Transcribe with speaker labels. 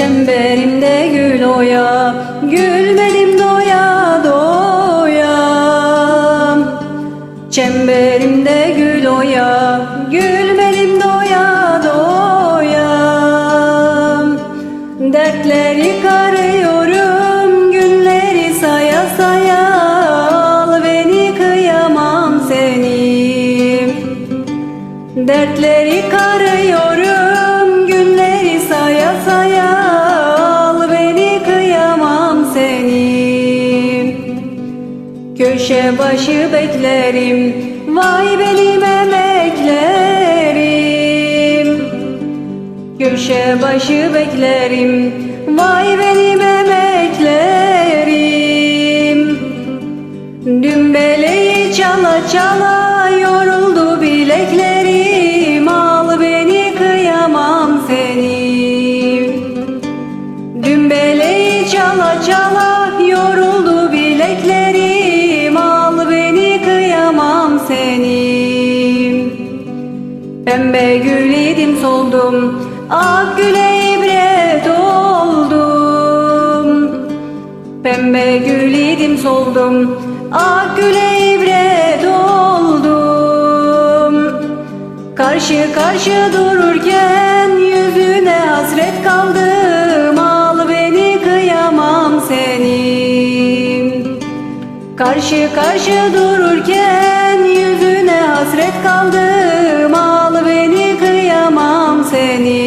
Speaker 1: Çemberimde gül oya, gülmedim doya doya. Çemberimde gül oya, gülmedim doya doya. Dertleri karıyorum, günleri saya saya. Al beni kıyamam seni. Dertleri karıyorum, günleri saya saya Köşe başı beklerim, vay benim emeklerim. Köşe başı beklerim, vay benim emeklerim. Dümbeleyi çala çala yoruldu bileklerim. Al beni kıyamam seni Dümbeleyi çala çala Pembe gül idim soldum. Ak güle ibret oldum. Pembe gül idim soldum. Ak güle ibret oldum. Karşı karşı dururken Yüzüne hasret kaldım. Al beni kıyamam seni Karşı karşı dururken 生に